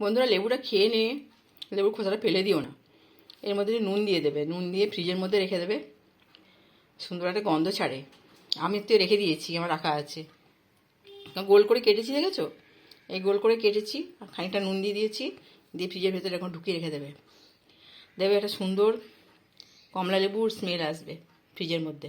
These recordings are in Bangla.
বন্ধুরা লেবুটা খেয়ে নিয়ে লেবুর খোসাটা ফেলে দিও না। এর মধ্যে নুন দিয়ে দেবে। নুন দিয়ে ফ্রিজের মধ্যে রেখে দেবে। সুন্দর একটা গন্ধ ছাড়ে। আমি তো রেখে দিয়েছি, আমার রাখা আছে। গোল করে কেটেছি, দেখেছ? এই গোল করে কেটেছি আর খানিকটা নুন দিয়ে দিয়েছি। দিয়ে ফ্রিজের ভেতরে এখন ঢুকিয়ে রেখে দেবে। দেবে একটা সুন্দর কমলা লেবুর স্মেল আসবে ফ্রিজের মধ্যে।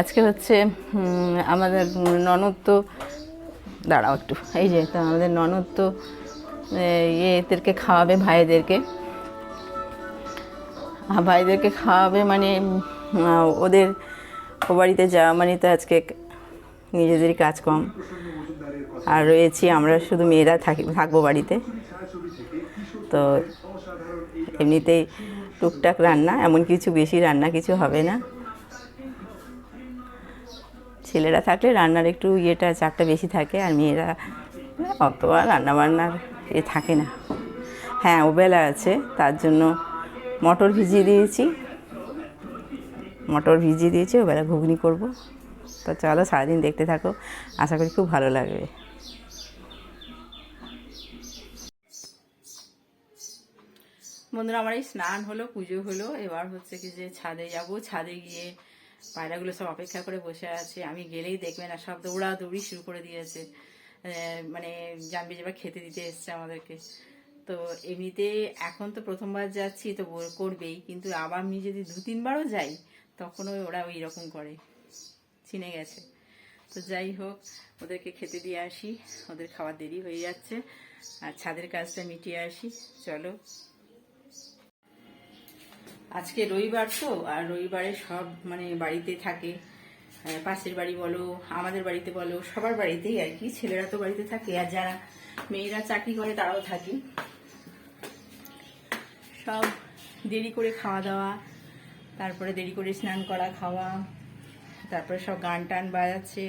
আজকে হচ্ছে আমাদের ননদ তো, দাঁড়াও একটু, এই যে তো আমাদের ননদ তো ইয়েদেরকে খাওয়াবে, ভাইদেরকে। ভাইদেরকে খাওয়াবে মানে ওদের ও বাড়িতে যাওয়া মানে তো আজকে নিজেদেরই কাজ কম। আর রয়েছি আমরা শুধু মেয়েরা থাকি, থাকব বাড়িতে। তো এমনিতেই টুকটাক রান্না, এমন কিছু বেশি রান্না কিছু হবে না। ছেলেরা থাকলে রান্নার একটু ইয়েটা, চাপটা বেশি থাকে আর মেয়েরা অত আর রান্নাবান্নার এ থাকে না। হ্যাঁ ওবেলা আছে, তার জন্য মটর ভিজিয়ে দিয়েছি। মটর ভিজিয়ে দিয়েছি, ওবেলা ঘুগনি করব। তো চলো সারাদিন দেখতে থাকো, আশা করি খুব ভালো লাগবে। বন্ধুরা, আমার এই স্নান হলো, পুজো হলো, এবার হচ্ছে কি যে ছাদে যাব। ছাদে গিয়ে পায়রাগুলো সব অপেক্ষা করে বসে আছে। আমি গেলেই দেখবে না সব দৌড়াদৌড়ি শুরু করে দিয়েছে। মানে জানবি যে এবার খেতে দিতে এসছে আমাদেরকে। তো এমনিতে এখন তো প্রথমবার যাচ্ছি, তো করবেই। কিন্তু আবার আমি যদি দু, তিনবারও যাই তখন ওই ওরা ওই রকম করে। চিনে গেছে। তো যাই হোক, ওদেরকে খেতে দিয়ে আসি। ওদের খাওয়ার দেরি হয়ে যাচ্ছে। আর ছাদের কাজটা মিটিয়ে আসি। চলো। আজকে রবিবার তো, আর রবিবারে সব মানে বাড়িতে থাকে। পাশের বাড়ি বলো, আমাদের বাড়িতে বলো, সবার বাড়িতেই আর কি। ছেলেরা তো বাড়িতে থাকে, আর যারা মেয়েরা চাকরি করে তারাও থাকে। সব দেরি করে খাওয়া দাওয়া, তারপরে দেরি করে স্নান করা, খাওয়া, তারপরে সব গান টান বাজাচ্ছে।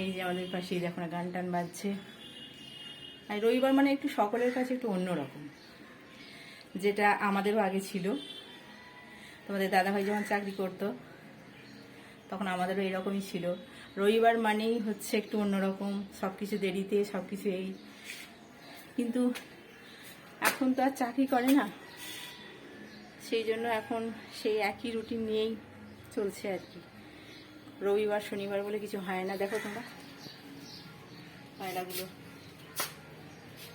এই যে আমাদের পাশে দেখো না গান টান বাজছে। আর রবিবার মানে একটু সকলের কাছে একটু অন্যরকম। যেটা আমাদেরও আগে ছিল। তোমাদের দাদাভাই যখন চাকরি করতো, তখন আমাদেরও এরকমই ছিল। রবিবার মানেই হচ্ছে একটু অন্যরকম সব কিছু দেরিতে সব কিছু এই। কিন্তু এখন তো আর চাকরি করে না। সেই জন্য এখন সেই একই রুটিন নিয়েই চলছে আর কি। রবিবার, শনিবার বলে কিছু হয় না। দেখো তোমরা পায়রাগুলো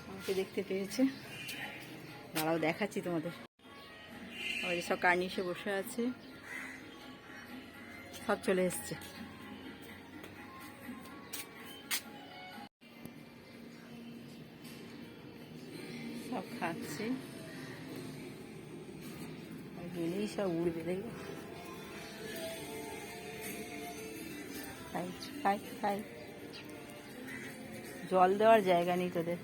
আমাকে দেখতে পেয়েছে। দাঁড়াও, দেখাচ্ছি তোমাদের। যে সব কার্নিশে বসে আছে। সব চলে এসছে। সব খাচ্ছে। গেলেই সব উড়বে, দেখবে? জল দেওয়ার জায়গা নেই তোদের।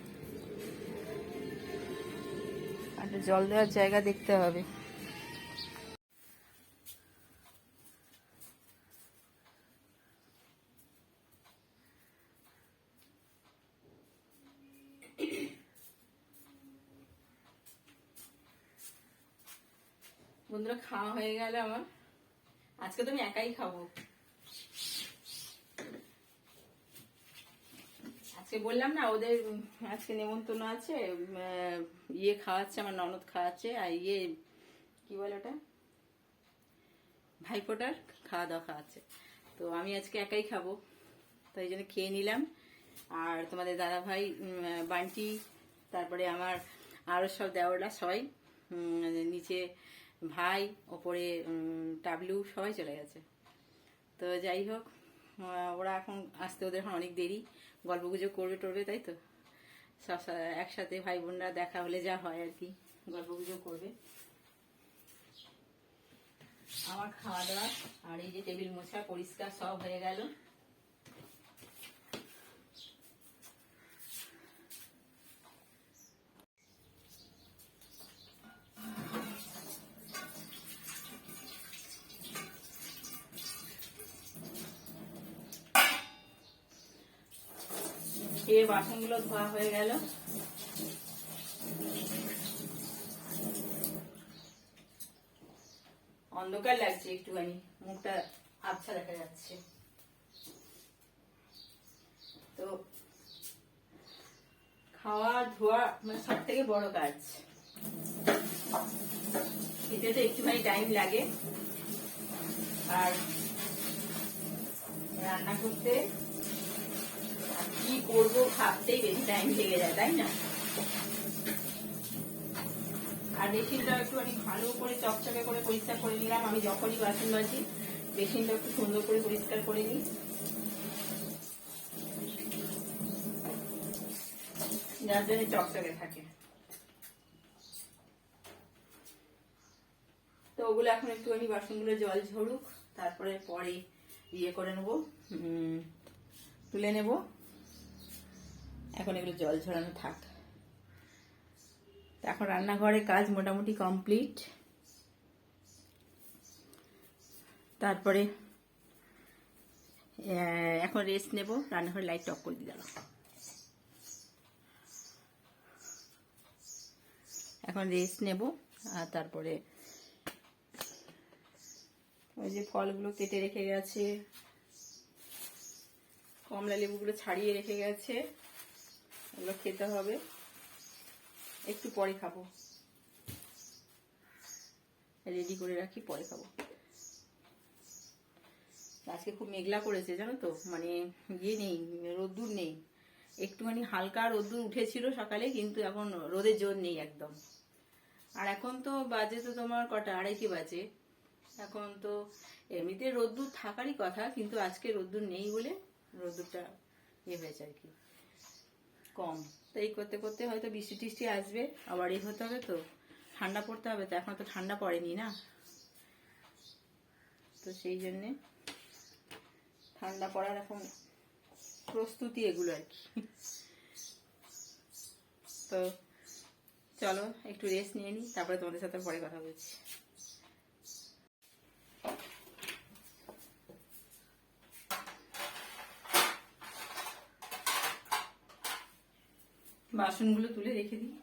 জল দেওয়ার জায়গা দেখতে হবে। বন্ধুরা, খাওয়া হয়ে গেল আমার। আজকে তো আমি একাই খাব। আজকে বললাম না, ওদের আজকে নেমন্তন্ন আছে ইয়ে খাওয়াচ্ছে, আমার ননদ খাওয়াচ্ছে, আর ইয়ে কি বলে ওটা? ভাইফোটার খাওয়া দাওয়া খাওয়াচ্ছে। তো আমি আজকে একাই খাব, তো এই জন্য খেয়ে নিলাম। আর তোমাদের দাদা ভাই বান্টি, তারপরে আমার আরও সব দেওয়ারা সবাই নিচে ভাই, ওপরে টাবলু সবাই চলে গেছে। তো যাই হোক ওরা এখন আসতে ওদের এখন অনেক দেরি। গল্প গুজব করবে টরবে, তাই তো? সব একসাথে ভাই বোনরা দেখা হলে যা হয় আর কি গল্প গুজব করবে। আমার খাওয়া দাওয়া আর এই যে টেবিল মোছা পরিষ্কার সব হয়ে গেল। বাসনগুলো ধোয়া হয়ে গেল। অন্ধকার লাগছে একটুখানি, মুখটা আবছা দেখা যাচ্ছে। তো খাওয়া ধোয়া মানে সব থেকে বড় কাজ। খেতে তো একটুখানি টাইম লাগে। আর রান্না করতে কি করব ভাবতেই বেশি টাইম লেগে যায়, তাই না? আর বেসিনটা একটুখানি ভালো করে চকচকে করে পরিষ্কার করে নিলাম। আমি যখনই বাসন বাজি, বেসিনটা একটু সুন্দর করে পরিষ্কার করে নিই। যার জন্য চকচকে থাকে। তো ওগুলো এখন একটুখানি বাসনগুলো জল ঝরুক, তারপরে পরে ইয়ে করে নেব তুলে নেব। এখন এগুলো জল ঝরানো থাক। এখন রান্নাঘরের কাজ মোটামুটি কমপ্লিট। তারপরে এখন রেস্ট নেব, রান্নাঘরে লাইট অফ করে দিয়ে এখন রেস্ট নেব, আর তারপরে, ওই যে ফলগুলো কেটে রেখে গেছে, কমলা লেবুগুলো ছাড়িয়ে রেখে গেছে। ওগুলো খেতে হবে। একটু পরে খাব। রেডি করে রাখি, পরে খাব। আজকে খুব মেঘলা করেছে, জানো তো? মানে ইয়ে নেই, রোদ্দুর নেই। একটুখানি হালকা রোদ্দুর উঠেছিল সকালে, কিন্তু এখন রোদের জোর নেই একদম। আর এখন তো বাজে তো তোমার কটা? আড়াইটি বাজে। এখন তো এমনিতে রোদ্দুর থাকারই কথা, কিন্তু আজকে রোদ্দুর নেই বলে রোদ্দুরটা ইয়ে হয়েছে আর কি। কম। তো এই করতে করতে হয়তো বৃষ্টি টিষ্টি আসবে, আবার এই হতে হবে তো। ঠান্ডা পড়তে হবে তো, এখন তো ঠান্ডা পড়েনি না? তো সেই জন্যে ঠান্ডা পড়ার এখন প্রস্তুতি এগুলো আর কি। তো চলো, একটু রেস্ট নিয়ে নিই তারপরে তোমাদের সাথে পরে কথা বলছি। বাসনগুলো তুলে রেখে দিই।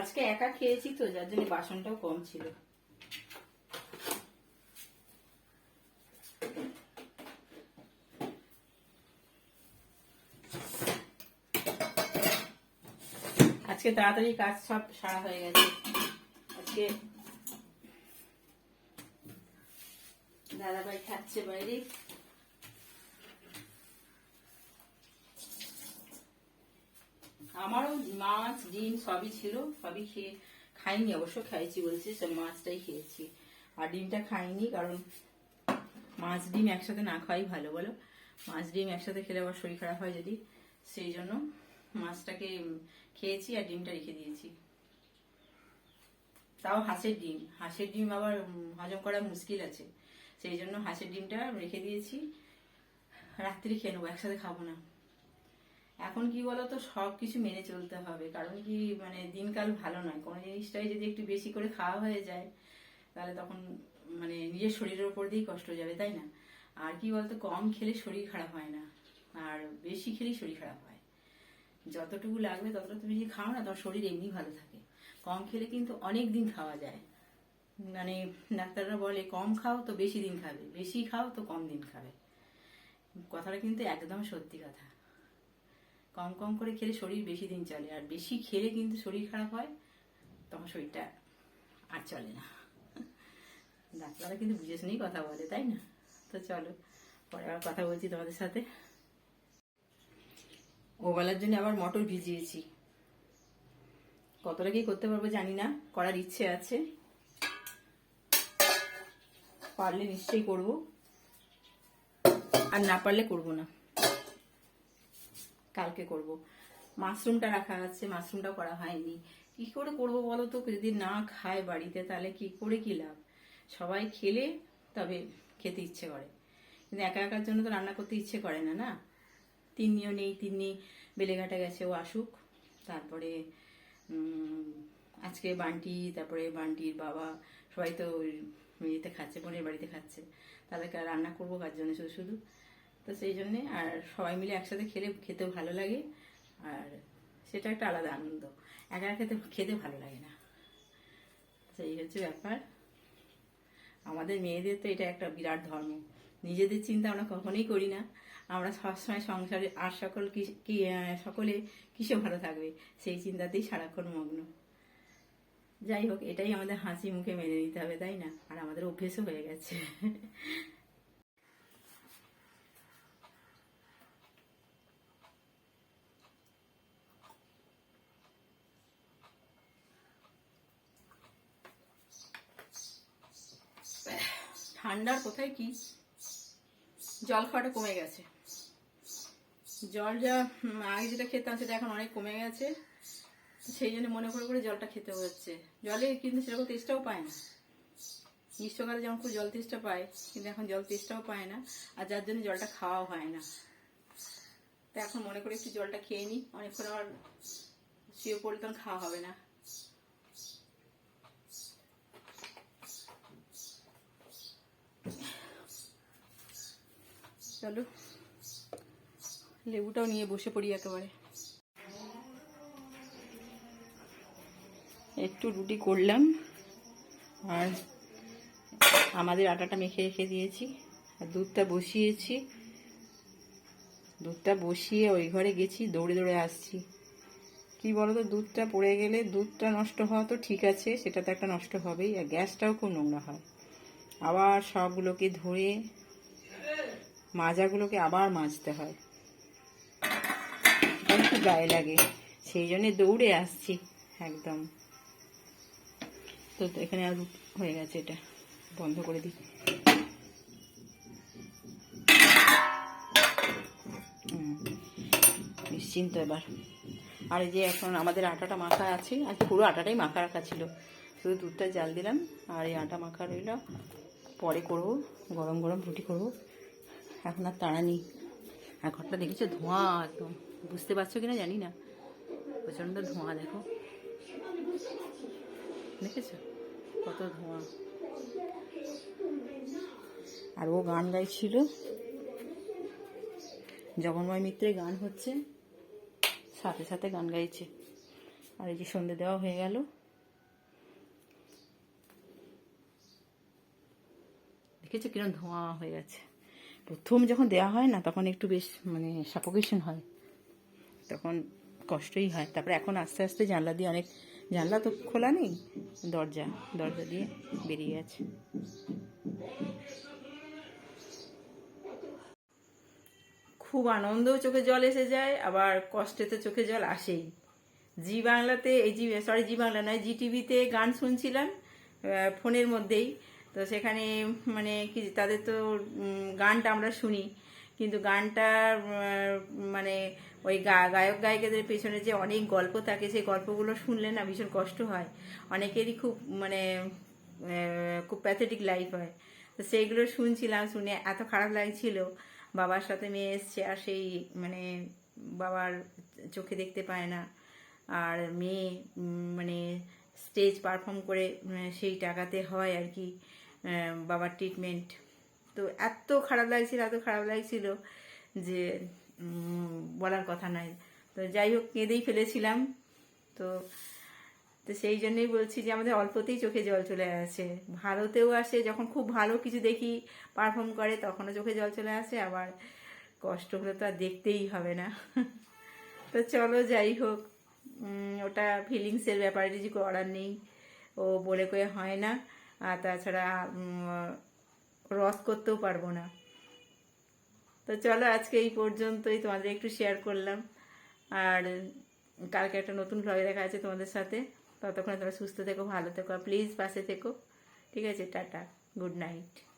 আজকে একা খেয়েছি তো, যার জন্য বাসনটাও কম ছিল। আজকে তাড়াতাড়ি কাজ সব সারা হয়ে গেছে। আজকে দাদাভাই খাচ্ছে বাইরে। আমারও মাছ, ডিম সবই ছিল, সবই খেয়ে খাইনি, অবশ্য খাইছি বলছি, সব মাছটাই খেয়েছি। আর ডিমটা খাইনি কারণ মাছ, ডিম একসাথে না খাওয়াই ভালো, বলো? মাছ, ডিম একসাথে খেলে আবার শরীর খারাপ হয় যদি, সেই জন্য মাছটাকে খেয়েছি আর ডিমটা রেখে দিয়েছি। তাও হাঁসের ডিম হাঁসের ডিম আবার হজম করা মুশকিল আছে। সেই জন্য হাঁসের ডিমটা রেখে দিয়েছি। রাত্রি খেয়ে নেব, একসাথে খাব না। এখন কি বলতো, সব কিছু মেনে চলতে হবে। কারণ কি মানে দিনকাল ভালো নয়। কোনো জিনিসটাই যদি একটু বেশি করে খাওয়া হয়ে যায়, তাহলে তখন মানে নিজের শরীরের ওপর দিয়েই কষ্ট যাবে, তাই না? আর কি বলতো, কম খেলে শরীর খারাপ হয় না। আর বেশি খেলেই শরীর খারাপ হয়। যতটুকু লাগবে ততটা তুমি যদি খাও না, তোমার শরীর এমনি ভালো থাকে। কম খেলে কিন্তু অনেক দিন খাওয়া যায়। মানে ডাক্তাররা বলে, কম খাও তো বেশি দিন খাবে, বেশি খাও তো কম দিন খাবে। কথাটা কিন্তু একদম সত্যি কথা। কম কম করে খেলে শরীর বেশি দিন চলে, আর বেশি খেলে কিন্তু শরীর খারাপ হয়, তখন শরীরটা আর চলে না। ডাক্তাররা কিন্তু বুঝে শুনেই কথা বলে, তাই না? তো চলো, পরে আবার কথা বলছি তোমাদের সাথে। ওবেলার জন্য আবার মটর ভিজিয়েছি। কতটা কি করতে পারব জানি না, করার ইচ্ছে আছে। পারলে নিশ্চয়ই করব। আর না পারলে করব না। কালকে করব। মাশরুমটা রাখা আছে মাশরুমটা করা হয়নি। কি করে করব বলো তো? যদি না খায় বাড়িতে, তাহলে কি করে কি লাভ? সবাই খেলে তবে খেতে ইচ্ছে করে। কিন্তু একা একার জন্য তো রান্না করতে ইচ্ছে করে না না? তিন্নিও নেই, তিন্নি বেলেঘাটা গেছে, ও আসুক। তারপরে আজকে বান্টি, তারপরে বান্টির বাবা, সবাই তো ইয়েতে খাচ্ছে, বোনের বাড়িতে খাচ্ছে। তাদেরকে আর রান্না করব কার জন্য শুধু শুধু। তো সেই জন্যে আর সবাই মিলে একসাথে খেলে, খেতেও ভালো লাগে। আর সেটা একটা আলাদা আনন্দ। একা খেতে খেতে ভালো লাগে না। সেই হচ্ছে ব্যাপার। আমাদের মেয়েদের তো এটা একটা বিরাট ধর্ম। নিজেদের চিন্তা আমরা কখনোই করি না। আমরা সবসময় সংসারে আর সকল কি সকলে কিসে ভালো থাকবে? সেই চিন্তাতেই সারাক্ষণ মগ্ন। যাই হোক, এটাই আমাদের হাসি মুখে মেনে নিতে হবে, তাই না? আর আমাদের অভ্যেসও হয়ে গেছে। ঠান্ডার কোথায় কি? জল খাওয়াটা কমে গেছে। জল যা, আগে যেটা খেতাম সেটা এখন অনেক কমে গেছে। সেই জন্য মনে করে করে জলটা খেতে হচ্ছে। জলে কিন্তু সেরকম তেষ্টাও পায় না। গ্রীষ্মকালে যেমন খুব জল তেষ্টা পায়, কিন্তু এখন জল তেষ্টাও পায় না, আর যার জন্য জলটা খাওয়াও হয় না। তো এখন মনে করে একটু জলটা খেয়ে নিই, অনেকক্ষণ আবার শুয়ে পড়লে তখন খাওয়া হবে না। চলো, লেবুটাও নিয়ে বসে পড়ি একেবারে। একটু রুটি করলাম। আর আমাদের আটাটা মেখে রেখে দিয়েছি। আর দুধটা বসিয়েছি। দুধটা বসিয়ে ওই ঘরে গেছি, দৌড়ে দৌড়ে আসছি। কি বলো তো দুধটা পড়ে গেলে দুধটা নষ্ট হওয়া তো ঠিক আছে, সেটা তো একটা নষ্ট হবেই। আর গ্যাসটাও খুব নোংরা হয়। আবার সবগুলোকে ধরে মাজাগুলোকে আবার মাজতে হয়। গায়ে লাগে, সেই জন্যে দৌড়ে আসছি, একদম। তো এখানে আর হয়ে গেছে এটা। বন্ধ করে দিই। নিশ্চিন্ত এবার। আর এই যে এখন আমাদের আটাটা মাখা আছে, আর পুরো আটাটাই মাখা রাখা ছিল। শুধু দুধটা জাল দিলাম, আর এই আটা মাখা রইল। পরে করব, গরম গরম রুটি করব। এখন আর তাড়া নেই। আর ঘরটা দেখেছ? ধোঁয়া একদম। বুঝতে পারছ কিনা জানি না। প্রচণ্ড ধোঁয়া, দেখো। দেখেছ? কত ধোঁয়া। আর ও গান গাইছিল। জগন্ময় মিত্রের গান হচ্ছে, সাথে সাথে গান গাইছে। আর এই যে সন্ধে দেওয়া হয়ে গেল। দেখেছ কিরম ধোঁয়া হয়ে গেছে। প্রথম যখন দেওয়া হয় না, তখন একটু বেশ মানে সাপোকেশন হয়। তখন কষ্টই হয়। তারপরে এখন আস্তে আস্তে জানলা দিয়ে অনেক জানলা তো খোলা নেই? দরজা দরজা দিয়ে বেরিয়ে গেছে। খুব আনন্দও চোখে জল এসে যায়, আবার কষ্টেতে চোখে জল আসেই। জি বাংলাতে, এই জি সরি জি বাংলা নয়, জি টিভিতে গান শুনছিলাম ফোনের মধ্যেই। তো সেখানে মানে কি, তাদের তো গানটা আমরা শুনি। কিন্তু গানটা মানে ওই গা- গায়ক গায়িকাদের পেছনে যে অনেক গল্প থাকে, সেই গল্পগুলো শুনলে না ভীষণ কষ্ট হয়। অনেকেরই খুব মানে খুব প্যাথেটিক লাইফ হয়। তো সেইগুলো শুনছিলাম, শুনে এত খারাপ লাগছিল। বাবার সাথে মেয়ে এসছে আর সেই মানে বাবার চোখে দেখতে পায় না। আর মেয়ে মানে স্টেজ পারফর্ম করে সেই টাকাতে হয় আর কি বাবার ট্রিটমেন্ট তো এত খারাপ লাগছিল, এত খারাপ লাগছিল যে বলার কথা নয় তো যাই হোক, কেঁদেই ফেলেছিলাম। তো তো সেই জন্যই বলছি যে আমাদের অল্পতেই চোখে জল চলে আসে। ভালোতেও আসে, যখন খুব ভালো কিছু দেখি পারফর্ম করে, তখনও চোখে জল চলে আসে, আবার কষ্ট হলে তো আর দেখতেই হবে না। তো চলো, যাই হোক ওটা ফিলিংসের ব্যাপারে কিছু করার নেই। ও বলে কয়ে হয় না। আর তাছাড়া রদ করতেও পারব না। তো চলো আজকে এই পর্যন্তই তোমাদের একটু শেয়ার করলাম। আর কালকে একটা নতুন ভ্লগে দেখা আছে তোমাদের সাথে। ততক্ষণে তোমরা সুস্থ থেকো, ভালো থেকো প্লিজ পাশে থেকো। ঠিক আছে, টাটা গুড নাইট